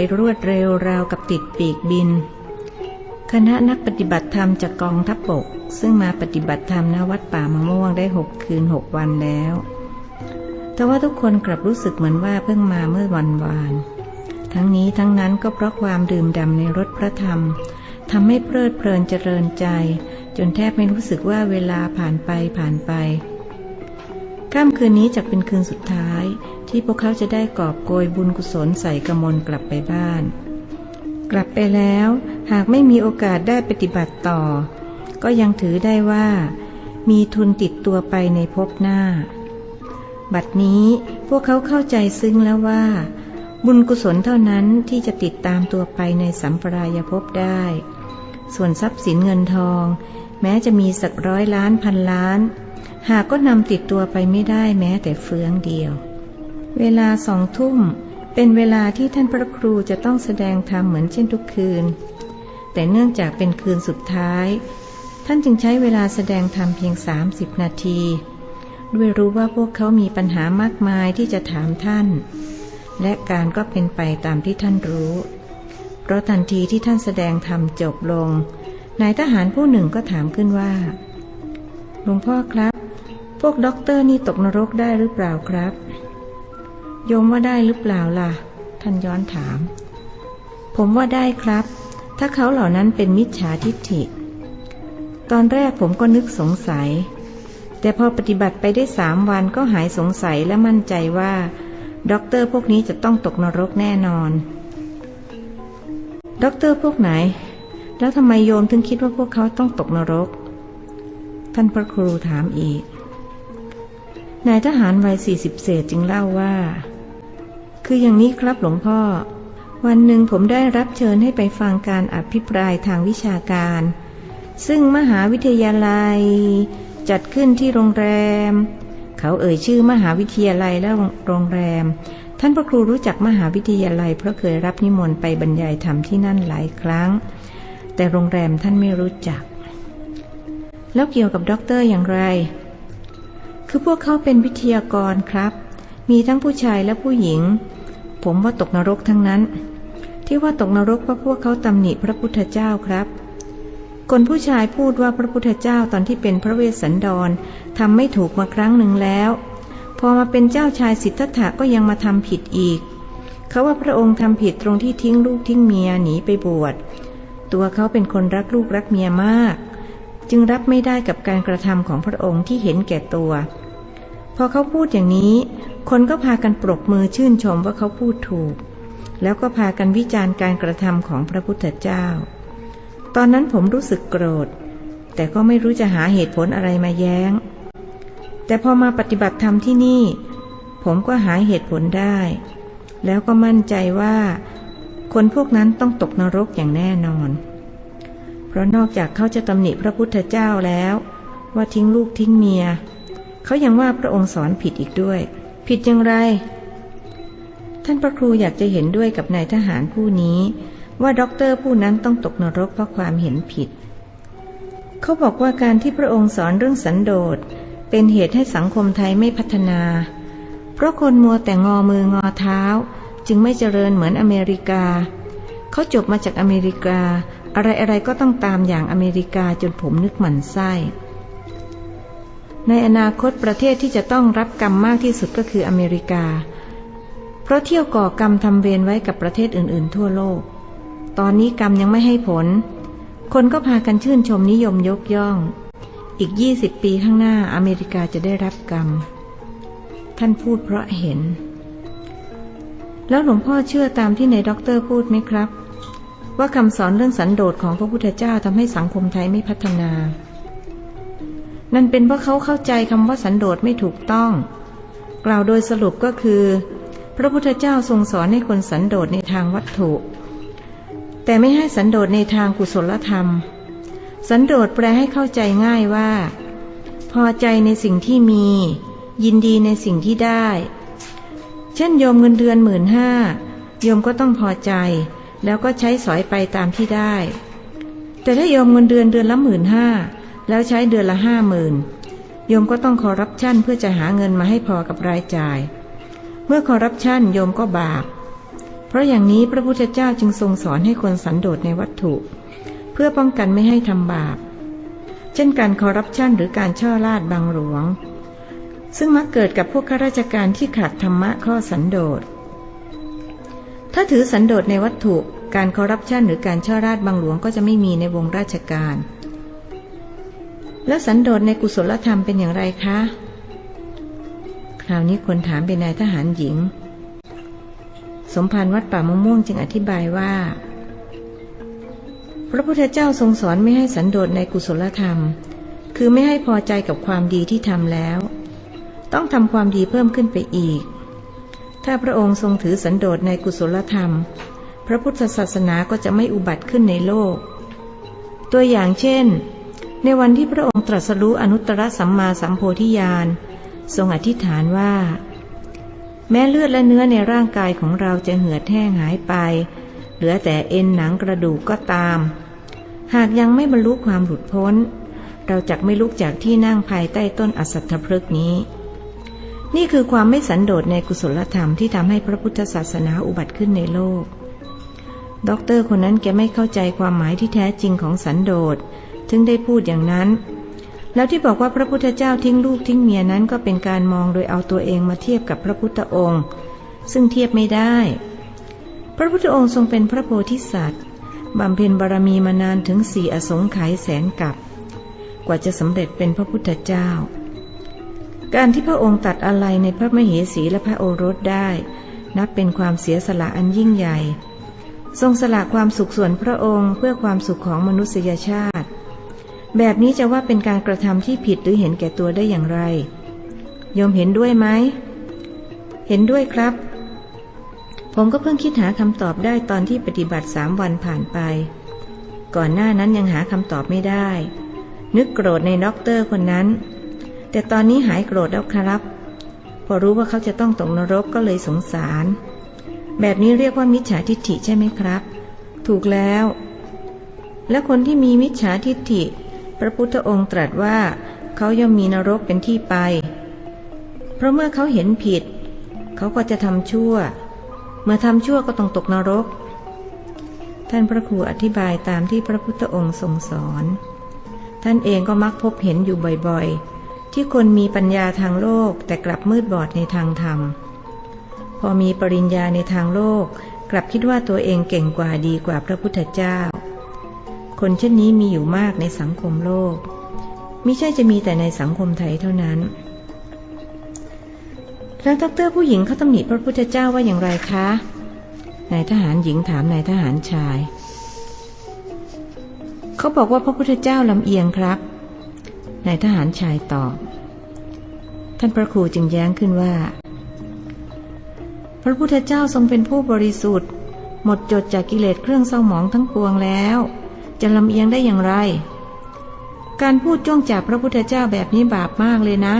ไปรวดเร็วราวกับติดปีกบิน คณะนักปฏิบัติธรรมจากกองทัพบก ซึ่งมาปฏิบัติธรรมณวัดป่ามะม่วงได้หกคืนหกวันแล้ว แต่ว่าทุกคนกลับรู้สึกเหมือนว่าเพิ่งมาเมื่อวันวาน ทั้งนี้ทั้งนั้นก็เพราะความดื่มด่ำในรสพระธรรมทำให้เพลิดเพลินเจริญใจ จนแทบไม่รู้สึกว่าเวลาผ่านไปผ่านไป ค่ำคืนนี้จะเป็นคืนสุดท้าย ที่พวกเขาจะได้กอบโกยบุญกุศลใส่กระมลกลับไปบ้าน กลับไปแล้ว หากไม่มีโอกาสได้ปฏิบัติต่อ ก็ยังถือได้ว่า มีทุนติดตัวไปในภพหน้า บัดนี้พวกเขาเข้าใจซึ้งแล้วว่า บุญกุศลเท่านั้นที่จะติดตามตัวไปในสัมปรายภพได้ ส่วนทรัพย์สินเงินทอง แม้จะมีสักร้อยล้านพันล้าน หากก็นำติดตัวไปไม่ได้แม้แต่เฟืองเดียว เวลาสองทุ่มเป็นเวลาที่ท่านพระครูจะต้องแสดงธรรมเหมือนเช่นทุกคืน แต่เนื่องจากเป็นคืนสุดท้าย ท่านจึงใช้เวลาแสดงธรรมเพียงสามสิบนาที ด้วยรู้ว่าพวกเขามีปัญหามากมายที่จะถามท่าน และการก็เป็นไปตามที่ท่านรู้ เพราะทันทีที่ท่านแสดงธรรมจบลงนายทหารผู้หนึ่งก็ถามขึ้นว่าหลวงพ่อครับ พวกด็อกเตอร์นี่ตกนรกได้หรือเปล่าครับ โยมว่าได้หรือเปล่าล่ะ ท่านย้อนถาม ผมว่าได้ครับ ถ้าเขาเหล่านั้นเป็นมิจฉาทิฏฐิ ตอนแรกผมก็นึกสงสัย แต่พอปฏิบัติไปได้สามวันก็หายสงสัยและมั่นใจว่าด็อกเตอร์พวกนี้จะต้องตกนรกแน่นอน ด็อกเตอร์พวกไหน แล้วทำไมโยมถึงคิดว่าพวกเขาต้องตกนรก ท่านพระครูถามอีก นายทหารวัยสี่สิบเศษจึงเล่าว่า คืออย่างนี้ครับหลวงพ่อ วันหนึ่งผมได้รับเชิญให้ไปฟังการอภิปรายทางวิชาการ ซึ่งมหาวิทยาลัย จัดขึ้นที่โรงแรม เขาเอ่ยชื่อมหาวิทยาลัยและโรงแรม ท่านพระครูรู้จักมหาวิทยาลัยเพราะเคยรับนิมนต์ไปบรรยายธรรมที่นั่นหลายครั้ง แต่โรงแรมท่านไม่รู้จัก แล้วเกี่ยวกับด็อกเตอร์อย่างไร คือพวกเขาเป็นวิทยากรครับ มีทั้งผู้ชายและผู้หญิง ผมว่าตกนรกทั้งนั้น ที่ว่าตกนรกเพราะพวกเขาตำหนิพระพุทธเจ้าครับ คนผู้ชายพูดว่าพระพุทธเจ้าตอนที่เป็นพระเวสสันดรทำไม่ถูกมาครั้งหนึ่งแล้ว พอมาเป็นเจ้าชายสิทธัตถะก็ยังมาทำผิดอีก เขาว่าพระองค์ทำผิดตรงที่ทิ้งลูกทิ้งเมียหนีไปบวช ตัวเขาเป็นคนรักลูกรักเมียมาก จึงรับไม่ได้กับการกระทำของพระองค์ที่เห็นแก่ตัว พอเขาพูดอย่างนี้ คนก็พากันปรบมือชื่นชมว่าเขาพูดถูก แล้วก็พากันวิจารณ์การกระทำของพระพุทธเจ้า ตอนนั้นผมรู้สึกโกรธ แต่ก็ไม่รู้จะหาเหตุผลอะไรมาแย้ง แต่พอมาปฏิบัติธรรมที่นี่ ผมก็หาเหตุผลได้ แล้วก็มั่นใจว่า คนพวกนั้นต้องตกนรกอย่างแน่นอน เพราะนอกจากเขาจะตำหนิพระพุทธเจ้าแล้ว ว่าทิ้งลูกทิ้งเมีย เขายังว่าพระองค์สอนผิดอีกด้วย ผิดอย่างไร ท่านพระครูอยากจะเห็นด้วยกับนายทหารผู้นี้ ว่าด็อกเตอร์ผู้นั้นต้องตกนรกเพราะความเห็นผิด เขาบอกว่าการที่พระองค์สอนเรื่องสันโดษเป็นเหตุให้สังคมไทยไม่พัฒนา เพราะคนมัวแต่งอมืองอเท้า จึงไม่เจริญเหมือนอเมริกา เขาจบมาจากอเมริกา อะไรอะไรก็ต้องตามอย่างอเมริกาจนผมนึกหมันไส้ ในอนาคตประเทศที่จะต้องรับกรรมมากที่สุดก็คืออเมริกา เพราะเที่ยวก่อกรรมทำเวรไว้กับประเทศอื่นๆ ทั่วโลก ตอนนี้กรรมยังไม่ให้ผล คนก็พากันชื่นชมนิยมยกย่อง อีกยี่สิบปีข้างหน้าอเมริกาจะได้รับกรรม ท่านพูดเพราะเห็น แล้วหลวงพ่อเชื่อตามที่ในด็อกเตอร์พูดไหมครับ ว่าคำสอนเรื่องสันโดษของพระพุทธเจ้าทำให้สังคมไทยไม่พัฒนา นั่นเป็นเพราะเขาเข้าใจคำว่าสันโดษไม่ถูกต้อง กล่าวโดยสรุปก็คือ พระพุทธเจ้าทรงสอนให้คนสันโดษในทางวัตถุ แต่ไม่ให้สันโดษในทางกุศลธรรม สันโดษแปลให้เข้าใจง่ายว่า พอใจในสิ่งที่มี ยินดีในสิ่งที่ได้ เช่นโยมเงินเดือนหมื่นห้าโยมก็ต้องพอใจ แล้วก็ใช้สอยไปตามที่ได้ แต่ถ้าโยมเงินเดือนเดือนละหมื่นห้าแล้วใช้เดือนละห้าหมื่นโยมก็ต้องคอรับชั่นเพื่อจะหาเงินมาให้พอกับรายจ่าย เมื่อคอรับชั่นโยมก็บาป เพราะอย่างนี้พระพุทธเจ้าจึงทรงสอนให้คนสันโดษในวัตถุ เพื่อป้องกันไม่ให้ทำบาป เช่นการคอรับชั่นหรือการช่อลาดบางหลวง ซึ่งมักเกิดกับพวกข้าราชการที่ขาดธรรมะข้อสันโดษ ถ้าถือสันโดษในวัตถุการคอรับชั่นหรือการช่อราดบางหลวงก็จะไม่มีในวงราชการ แล้วสันโดษในกุศลธรรมเป็นอย่างไรคะ คราวนี้คนถามเป็นนายทหารหญิง สมภารวัดป่ามะม่วงจึงอธิบายว่า พระพุทธเจ้าทรงสอนไม่ให้สันโดษในกุศลธรรม คือไม่ให้พอใจกับความดีที่ทำแล้ว ต้องทำความดีเพิ่มขึ้นไปอีก ถ้าพระองค์ทรงถือสันโดษในกุศลธรรม พระพุทธศาสนาก็จะไม่อุบัติขึ้นในโลก ตัวอย่างเช่น ในวันที่พระองค์ตรัสรู้อนุตตรสัมมาสัมโพธิญาณ ทรงอธิษฐานว่า แม้เลือดและเนื้อในร่างกายของเราจะเหือดแห้งหายไป เหลือแต่เอ็นหนังกระดูกก็ตาม หากยังไม่บรรลุความหลุดพ้น เราจะไม่ลุกจากที่นั่งภายใต้ต้นอสัตถพฤกนี้ นี่คือความไม่สันโดษในกุศลธรรมที่ทำให้พระพุทธศาสนาอุบัติขึ้นในโลก ด็อกเตอร์คนนั้นแกไม่เข้าใจความหมายที่แท้จริงของสันโดษถึงได้พูดอย่างนั้น แล้วที่บอกว่าพระพุทธเจ้าทิ้งลูกทิ้งเมียนั้นก็เป็นการมองโดยเอาตัวเองมาเทียบกับพระพุทธองค์ ซึ่งเทียบไม่ได้ พระพุทธองค์ทรงเป็นพระโพธิสัตว์บำเพ็ญบารมีมานานถึงสี่อสงไขยแสนกับ กว่าจะสำเร็จเป็นพระพุทธเจ้า การที่พระองค์ตัดอะไรในพระมเหสีและพระโอรสได้ นับเป็นความเสียสละอันยิ่งใหญ่ ทรงสละความสุขส่วนพระองค์เพื่อความสุขของมนุษยชาติ แบบนี้จะว่าเป็นการกระทำที่ผิดหรือเห็นแก่ตัวได้อย่างไรโยมเห็นด้วยไหม เห็นด้วยครับ ผมก็เพิ่งคิดหาคำตอบได้ตอนที่ปฏิบัติสามวันผ่านไป ก่อนหน้านั้นยังหาคำตอบไม่ได้ นึกโกรธในด็อกเตอร์คนนั้น แต่ตอนนี้หายโกรธแล้วครับ พอรู้ว่าเขาจะต้องตกนรกก็เลยสงสาร แบบนี้เรียกว่ามิจฉาทิฏฐิใช่ไหมครับ ถูกแล้ว และคนที่มีมิจฉาทิฏฐิ พระพุทธองค์ตรัสว่า เขาย่อมมีนรกเป็นที่ไป เพราะเมื่อเขาเห็นผิด เขาก็จะทำชั่ว เมื่อทำชั่วก็ต้องตกนรก ท่านพระครูอธิบายตามที่พระพุทธองค์ทรงสอน ท่านเองก็มักพบเห็นอยู่บ่อยๆ ที่คนมีปัญญาทางโลกแต่กลับมืดบอดในทางธรรม พอมีปริญญาในทางโลก กลับคิดว่าตัวเองเก่งกว่าดีกว่าพระพุทธเจ้า คนเช่นนี้มีอยู่มากในสังคมโลกไม่ใช่จะมีแต่ในสังคมไทยเท่านั้น แล้วดรผู้หญิงเขาตำหนิพระพุทธเจ้าว่าอย่างไรคะนายทหารหญิงถามนายทหารชาย เขาบอกว่าพระพุทธเจ้าลำเอียงครับ นายทหารชายตอบ ท่านพระครูจึงแย้งขึ้นว่า พระพุทธเจ้าทรงเป็นผู้บริสุทธิ์ หมดจดจากกิเลสเครื่องเศร้าหมองทั้งปวงแล้ว จะลำเอียงได้อย่างไร การพูดจ้องจากพระพุทธเจ้าแบบนี้บาปมากเลยนะ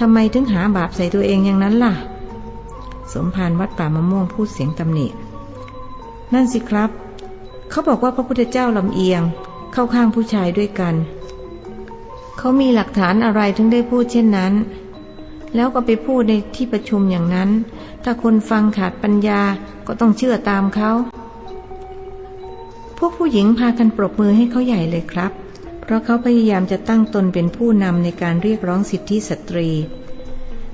ทำไมถึงหาบาปใส่ตัวเองอย่างนั้นล่ะ สมภารวัดป่ามะม่วงพูดเสียงตำหนิ นั่นสิครับ เขาบอกว่าพระพุทธเจ้าลำเอียง เข้าข้างผู้ชายด้วยกัน เขามีหลักฐานอะไรถึงได้พูดเช่นนั้น แล้วก็ไปพูดในที่ประชุมอย่างนั้น ถ้าคนฟังขาดปัญญาก็ต้องเชื่อตามเขา พวกผู้หญิงพากันปรบมือให้เขาใหญ่เลยครับ เพราะเขาพยายามจะตั้งตนเป็นผู้นำในการเรียกร้องสิทธิสตรี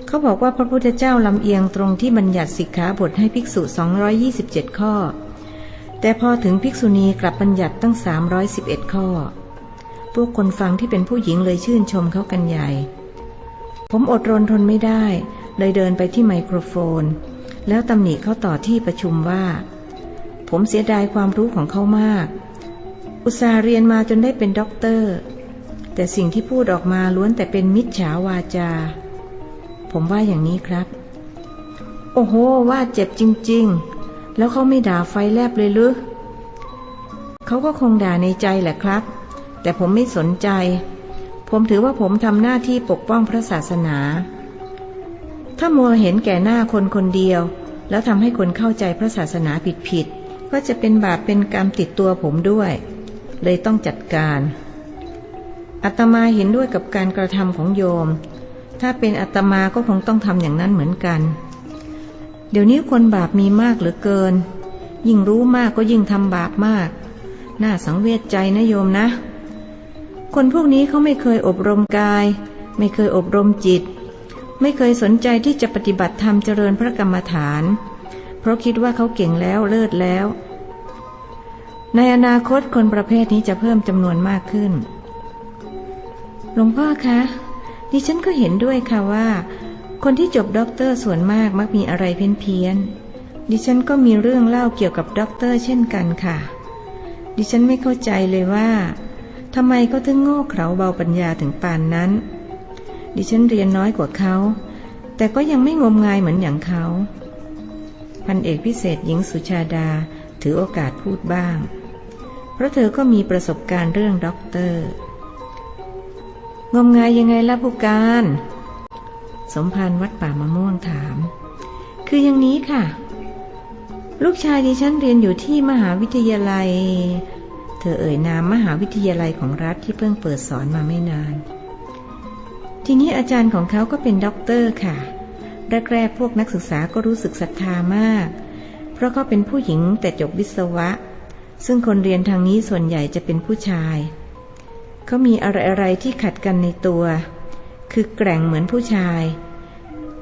เขาบอกว่าพระพุทธเจ้าลำเอียงตรงที่บัญญัติสิกขาบทให้ภิกษุ 227 ข้อ แต่พอถึงภิกษุณีกลับบัญญัติตั้ง 311 ข้อ พวกคนฟังที่เป็นผู้หญิงเลยชื่นชมเขากันใหญ่ ผมอดรนทนไม่ได้ เลยเดินไปที่ไมโครโฟน แล้วตำหนิเขาต่อที่ประชุมว่า ผมเสียดายความรู้ของเขามาก อุตสาห์เรียนมาจนได้เป็นด็อกเตอร์ แต่สิ่งที่พูดออกมาล้วนแต่เป็นมิจฉาวาจา ผมว่าอย่างนี้ครับ โอ้โห ว่าเจ็บจริง ๆ แล้วเขาไม่ด่าไฟแลบเลยหรือเขาก็คงด่าในใจแหละครับ แต่ผมไม่สนใจ ผมถือว่าผมทำหน้าที่ปกป้องพระศาสนา ถ้ามัวเห็นแก่หน้าคนคนเดียว แล้วทำให้คนเข้าใจพระศาสนาผิดผิดก็จะเป็นบาปเป็นกรรมติดตัวผมด้วย เลยต้องจัดการอาตมาเห็นด้วยกับการกระทำของโยม ถ้าเป็นอาตมาก็คงต้องทำอย่างนั้นเหมือนกัน เดี๋ยวนี้คนบาปมีมากเหลือเกิน ยิ่งรู้มากก็ยิ่งทำบาปมาก น่าสังเวชใจนะโยมนะ คนพวกนี้เขาไม่เคยอบรมกาย ไม่เคยอบรมจิต ไม่เคยสนใจที่จะปฏิบัติธรรมเจริญพระกรรมฐาน เพราะคิดว่าเขาเก่งแล้วเลิศแล้ว ในอนาคตคนประเภทนี้จะเพิ่มจำนวนมากขึ้น หลวงพ่อคะ ดิฉันก็เห็นด้วยค่ะว่า คนที่จบด็อกเตอร์ส่วนมากมักมีอะไรเพี้ยนเพียนๆดิฉันก็มีเรื่องเล่าเกี่ยวกับด็อกเตอร์เช่นกันค่ะ ดิฉันไม่เข้าใจเลยว่า ทำไมเขาถึงโง่เขลาเบาปัญญาถึงปานนั้น ดิฉันเรียนน้อยกว่าเขา แต่ก็ยังไม่งมงายเหมือนอย่างเขาพันเอกพิเศษหญิงสุชาดาถือโอกาสพูดบ้าง เพราะเธอก็มีประสบการณ์เรื่องด็อกเตอร์ งมงายยังไงล่ะผู้การ สมภารวัดป่ามะม่วงถาม คืออย่างนี้ค่ะ ลูกชายดิฉันเรียนอยู่ที่มหาวิทยาลัย ธอเอ่ยนามมหาวิทยาลัยของรัฐที่เพิ่งเปิดสอนมาไม่นาน ทีนี้อาจารย์ของเขาก็เป็นด็อกเตอร์ค่ะ แรกๆพวกนักศึกษาก็รู้สึกศรัทธามาก เพราะเขาเป็นผู้หญิงแต่จบวิศวะ ซึ่งคนเรียนทางนี้ส่วนใหญ่จะเป็นผู้ชาย เขามีอะไรๆที่ขัดกันในตัว คือแกร่งเหมือนผู้ชาย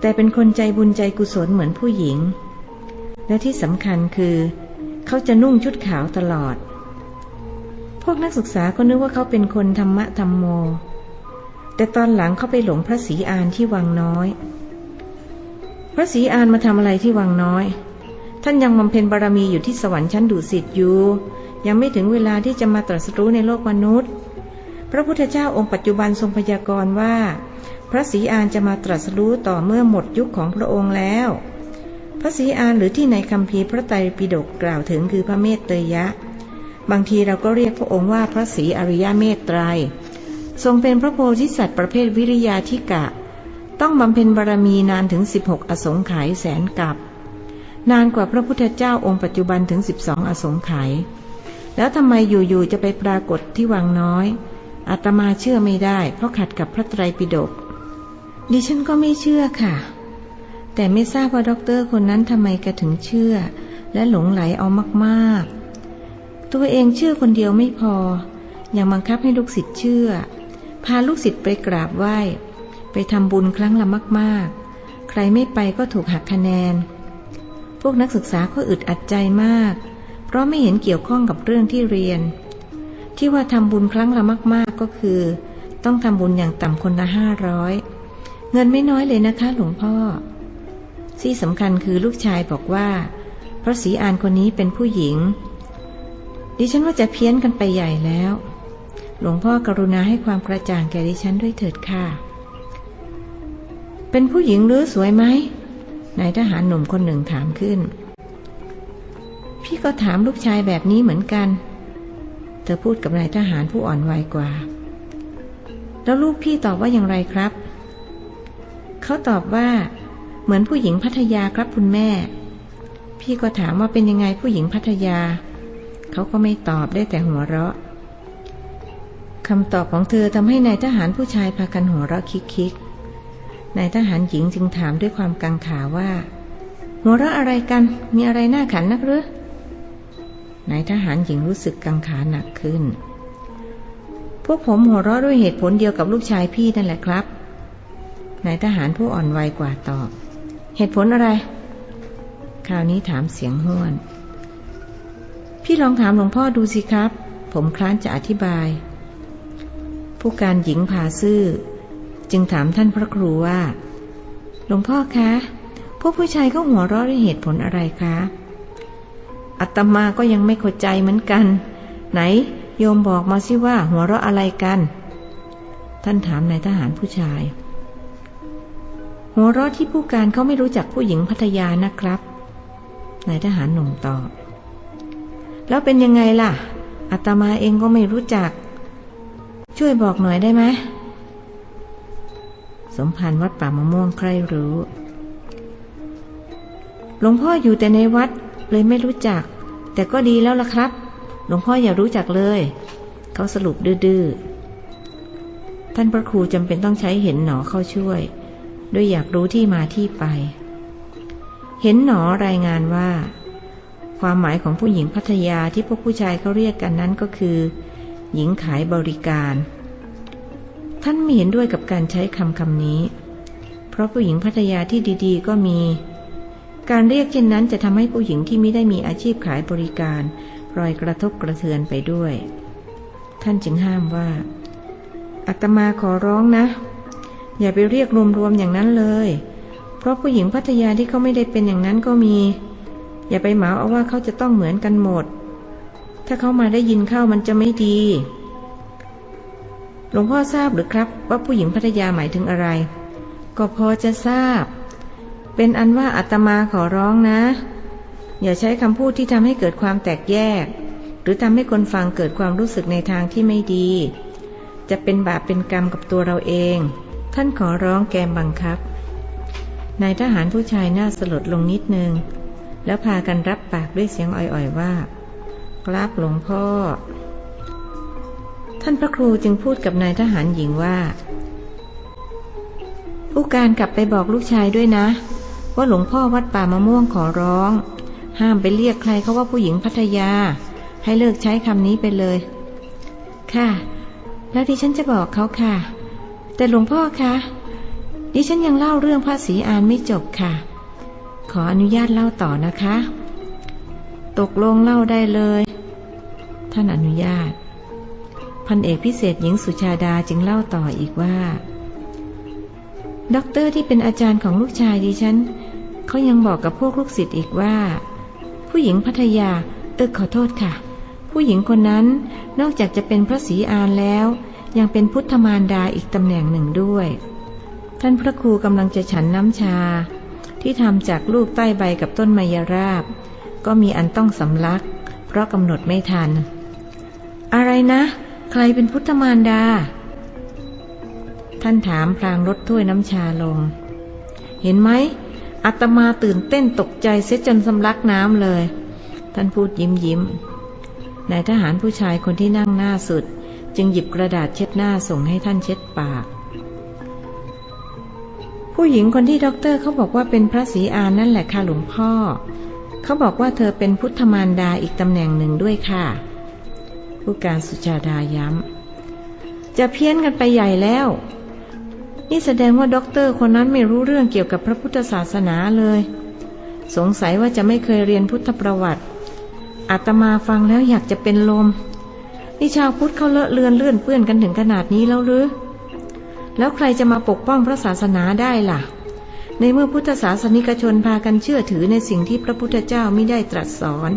แต่เป็นคนใจบุญใจกุศลเหมือนผู้หญิง และที่สำคัญคือ เขาจะนุ่งชุดขาวตลอด พวกนักศึกษาก็นึกว่าเขาเป็นคนธรรมะธรรมโม แต่ตอนหลังเขาไปหลงพระศรีอานที่วังน้อย พระศรีอานมาทำอะไรที่วังน้อย ท่านยังบำเพ็ญบารมีอยู่ที่สวรรค์ชั้นดุสิตอยู่ ยังไม่ถึงเวลาที่จะมาตรัสรู้ในโลกมนุษย์ พระพุทธเจ้าองค์ปัจจุบันทรงพยากรณ์ว่า พระศรีอานจะมาตรัสรู้ต่อเมื่อหมดยุคของพระองค์แล้ว พระศรีอานหรือที่ในคัมภีร์พระไตรปิฎกกล่าวถึงคือพระเมตเตยะ บางทีเราก็เรียกพระองค์ว่าพระศรีอริยเมตไตร ทรงเป็นพระโพธิสัตว์ประเภทวิริยาธิกะ ต้องบำเพ็ญบารมีนานถึง 16 อสงไขยแสนกับ นานกว่าพระพุทธเจ้าองค์ปัจจุบันถึง 12 อสงไขย แล้วทำไมอยู่ๆจะไปปรากฏที่วังน้อยอาตมาเชื่อไม่ได้ เพราะขัดกับพระไตรปิฎก ดิฉันก็ไม่เชื่อค่ะ แต่ไม่ทราบว่าด็อกเตอร์คนนั้นทำไมแกถึงเชื่อ และหลงไหลเอามากๆ ตัวเองเชื่อคนเดียวไม่พอ ยังบังคับให้ลูกศิษย์เชื่อ พาลูกศิษย์ไปกราบไหว้ ไปทำบุญครั้งละมากๆ ใครไม่ไปก็ถูกหักคะแนน พวกนักศึกษาก็อึดอัดใจมาก เพราะไม่เห็นเกี่ยวข้องกับเรื่องที่เรียน ที่ว่าทำบุญครั้งละมากๆก็คือ ต้องทำบุญอย่างต่ำคนละห้าร้อยเงินไม่น้อยเลยนะคะหลวงพ่อ ที่สำคัญคือลูกชายบอกว่าพระศรีอานคนนี้เป็นผู้หญิง ดิฉันว่าจะเพี้ยนกันไปใหญ่แล้ว หลวงพ่อกรุณาให้ความกระจ่างแก่ดิฉันด้วยเถิดค่ะ เป็นผู้หญิงหรือสวยไหมนายทหารหนุ่มคนหนึ่งถามขึ้น พี่ก็ถามลูกชายแบบนี้เหมือนกัน เธอพูดกับนายทหารผู้อ่อนวัยกว่า แล้วลูกพี่ตอบว่าอย่างไรครับ เขาตอบว่า เหมือนผู้หญิงพัทยาครับคุณแม่ พี่ก็ถามว่าเป็นยังไงผู้หญิงพัทยา เขาก็ไม่ตอบได้แต่หัวเราะคำตอบของเธอทำให้นายทหารผู้ชายพากันหัวเราะคิกๆนายทหารหญิงจึงถามด้วยความกังขาว่า หัวเราะอะไรกัน มีอะไรน่าขันนักหรือนายทหารหญิงรู้สึกกังขาหนักขึ้น พวกผมหัวเราะด้วยเหตุผลเดียวกับลูกชายพี่นั่นแหละครับ นายทหารผู้อ่อนวัยกว่าตอบ เหตุผลอะไร คราวนี้ถามเสียงห้วน พี่ลองถามหลวงพ่อดูสิครับ ผมคล้านจะอธิบาย ผู้การหญิงพาซื่อ จึงถามท่านพระครูว่า หลวงพ่อคะ พวกผู้ชายก็หัวเราะด้วยเหตุผลอะไรคะอัตมาก็ยังไม่เข้าใจเหมือนกัน ไหน โยมบอกมาสิว่าหัวเราะอะไรกัน ท่านถามนายทหารผู้ชาย หัวเราะที่ผู้การเขาไม่รู้จักผู้หญิงพัทยานะครับนายทหารหนุ่มตอบ แล้วเป็นยังไงล่ะอาตมาเองก็ไม่รู้จัก ช่วยบอกหน่อยได้ไหมสมภารวัดป่ามะม่วงใครรู้หลวงพ่ออยู่แต่ในวัดเลยไม่รู้จัก แต่ก็ดีแล้วล่ะครับ หลวงพ่ออย่ารู้จักเลย เขาสรุปดื้อท่านพระครูจำเป็นต้องใช้เห็นหนอเข้าช่วย ด้วยอยากรู้ที่มาที่ไป เห็นหนอรายงานว่า ความหมายของผู้หญิงพัทยาที่พวกผู้ชายเขาเรียกกันนั้นก็คือ หญิงขายบริการ ท่านไม่เห็นด้วยกับการใช้คำคำนี้ เพราะผู้หญิงพัทยาที่ดีๆ ก็มี การเรียกเช่นนั้นจะทำให้ผู้หญิงที่ไม่ได้มีอาชีพขายบริการรอยกระทบกระเทือนไปด้วย ท่านจึงห้ามว่าอาตมาขอร้องนะ อย่าไปเรียกรวมๆอย่างนั้นเลย เพราะผู้หญิงพัทยาที่เขาไม่ได้เป็นอย่างนั้นก็มี อย่าไปเหมาเอาว่าเขาจะต้องเหมือนกันหมด ถ้าเขามาได้ยินเข้ามันจะไม่ดี หลวงพ่อทราบหรือครับ ว่าผู้หญิงพัทยาหมายถึงอะไร ก็พอจะทราบ เป็นอันว่าอาตมาขอร้องนะ อย่าใช้คำพูดที่ทำให้เกิดความแตกแยก หรือทำให้คนฟังเกิดความรู้สึกในทางที่ไม่ดี จะเป็นบาปเป็นกรรมกับตัวเราเอง ท่านขอร้องแกมบังคับนายทหารผู้ชายหน้าสลดลงนิดนึง แล้วพากันรับปากด้วยเสียงอ่อยๆว่า กราบหลวงพ่อ ท่านพระครูจึงพูดกับนายทหารหญิงว่า ผู้การกลับไปบอกลูกชายด้วยนะ ว่าหลวงพ่อวัดป่ามะม่วงขอร้อง ห้ามไปเรียกใครเขาว่าผู้หญิงพัทยา ให้เลิกใช้คำนี้ไปเลย ค่ะ แล้วที่ฉันจะบอกเขาค่ะ แต่หลวงพ่อคะดิฉันยังเล่าเรื่องพระศรีอานไม่จบค่ะ ขออนุญาตเล่าต่อนะคะ ตกลงเล่าได้เลย ท่านอนุญาต พันเอกพิเศษหญิงสุชาดาจึงเล่าต่ออีกว่า ด็อกเตอร์ที่เป็นอาจารย์ของลูกชายดิฉันเขายังบอกกับพวกลูกศิษย์อีกว่า ผู้หญิงพัทยา เออขอโทษค่ะ ผู้หญิงคนนั้นนอกจากจะเป็นพระศรีอานแล้ว ยังเป็นพุทธมารดาอีกตำแหน่งหนึ่งด้วย ท่านพระครูกำลังจะฉันน้ำชา ที่ทำจากลูกใต้ใบกับต้นไมยราบ ก็มีอันต้องสำลัก เพราะกำหนดไม่ทัน อะไรนะ ใครเป็นพุทธมารดา ท่านถามพลางรถถ้วยน้ำชาลง เห็นไหมอาตมาตื่นเต้นตกใจเสียจนสำลักน้ำเลย ท่านพูดยิ้มยิ้มนายทหารผู้ชายคนที่นั่งหน้าสุด จึงหยิบกระดาษเช็ดหน้าส่งให้ท่านเช็ดปาก ผู้หญิงคนที่ด็อกเตอร์เขาบอกว่าเป็นพระศรีอานนั่นแหละค่ะหลวงพ่อ เขาบอกว่าเธอเป็นพุทธมารดาอีกตำแหน่งหนึ่งด้วยค่ะ ผู้การสุชาดาย้ำ จะเพี้ยนกันไปใหญ่แล้ว นี่แสดงว่าด็อกเตอร์คนนั้นไม่รู้เรื่องเกี่ยวกับพระพุทธศาสนาเลย สงสัยว่าจะไม่เคยเรียนพุทธประวัติอาตมาฟังแล้วอยากจะเป็นลม นี่ชาวพุทธเขาเลอะเลือนเลื่อนเปื้อนกันถึงขนาดนี้แล้วหรือ แล้วใครจะมาปกป้องพระศาสนาได้ล่ะ ในเมื่อพุทธศาสนิกชนพากันเชื่อถือในสิ่งที่พระพุทธเจ้าไม่ได้ตรัสสอน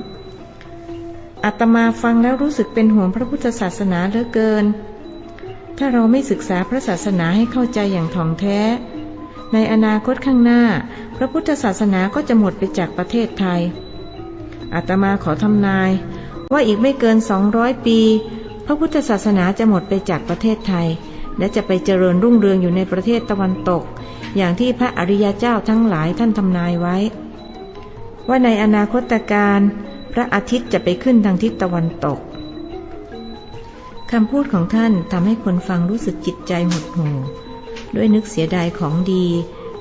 อาตมาฟังแล้วรู้สึกเป็นห่วงพระพุทธศาสนาเหลือเกิน ถ้าเราไม่ศึกษาพระศาสนาให้เข้าใจอย่างถ่องแท้ ในอนาคตข้างหน้า พระพุทธศาสนาก็จะหมดไปจากประเทศไทยอาตมาขอทำนาย ว่าอีกไม่เกินสองร้อยปี พระพุทธศาสนาจะหมดไปจากประเทศไทย และจะไปเจริญรุ่งเรืองอยู่ในประเทศตะวันตก อย่างที่พระอริยเจ้าทั้งหลายท่านทำนายไว้ ว่าในอนาคตการพระอาทิตย์จะไปขึ้นทางทิศตะวันตกคำพูดของท่านทำให้คนฟังรู้สึกจิตใจหดหู่ด้วยนึกเสียดายของดี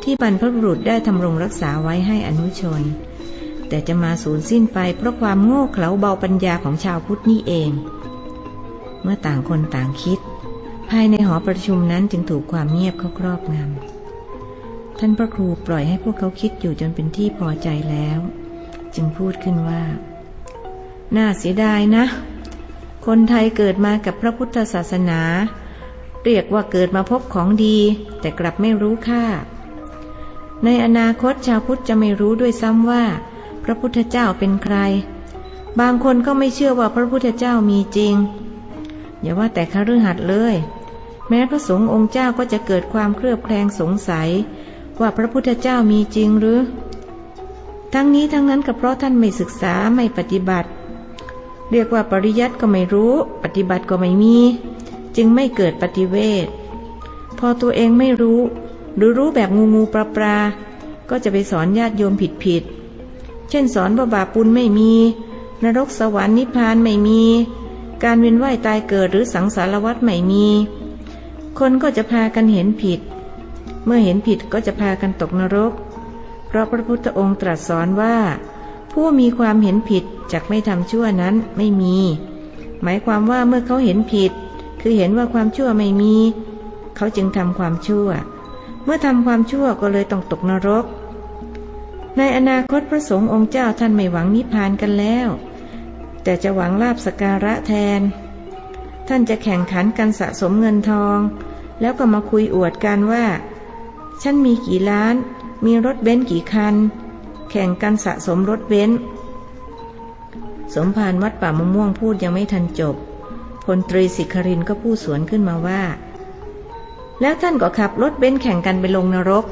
ที่บรรพบุรุษได้ทำรงรักษาไว้ให้อนุชน แต่จะมาสูญสิ้นไปเพราะความโง่เขลาเบาปัญญาของชาวพุทธนี่เอง เมื่อต่างคนต่างคิดายในหอประชุมนั้นจึงถูกความเงียบเข้าครอบงำ ท่านพระครูปล่อยให้พวกเขาคิดอยู่จนเป็นที่พอใจแล้ว จึงพูดขึ้นว่า น่าเสียดายนะ คนไทยเกิดมากับพระพุทธศาสนา เรียกว่าเกิดมาพบของดี แต่กลับไม่รู้ค่า ในอนาคตชาวพุทธจะไม่รู้ด้วยซ้ำว่า พระพุทธเจ้าเป็นใคร บางคนก็ไม่เชื่อว่าพระพุทธเจ้ามีจริงอย่าว่าแต่คฤหัสถ์เลย แม้พระสงฆ์องค์เจ้าก็จะเกิดความเครือบแคลงสงสัย ว่าพระพุทธเจ้ามีจริงหรือ ทั้งนี้ทั้งนั้นก็เพราะท่านไม่ศึกษาไม่ปฏิบัติ เรียกว่าปริยัติก็ไม่รู้ ปฏิบัติก็ไม่มี จึงไม่เกิดปฏิเวทพอตัวเองไม่รู้ หรือรู้แบบงูงูปลาปลาก็จะไปสอนญาติโยมผิดผิดเช่นสอนว่าบาปปุลไม่มี นรกสวรรค์นิพพานไม่มี การเวียนว่ายตายเกิดหรือสังสารวัฏไม่มี คนก็จะพากันเห็นผิด เมื่อเห็นผิดก็จะพากันตกนรก เพราะพระพุทธองค์ตรัสสอนว่า ผู้มีความเห็นผิดจากไม่ทำชั่วนั้นไม่มี หมายความว่าเมื่อเขาเห็นผิด คือเห็นว่าความชั่วไม่มี เขาจึงทำความชั่ว เมื่อทำความชั่วก็เลยต้องตกนรก ในอนาคตพระสงฆ์องค์เจ้าท่านไม่หวังนิพพานกันแล้ว แต่จะหวังลาบสการะแทน ท่านจะแข่งขันกันสะสมเงินทอง แล้วก็มาคุยอวดกันว่า ฉันมีกี่ล้าน มีรถเบนซ์กี่คัน แข่งกันสะสมรถเบนซ์สมภารวัดป่ามะม่วงพูดยังไม่ทันจบพลตรีสิครินก็พูดสวนขึ้นมาว่า แล้วท่านก็ขับรถเบนซ์แข่งกันไปลงนรก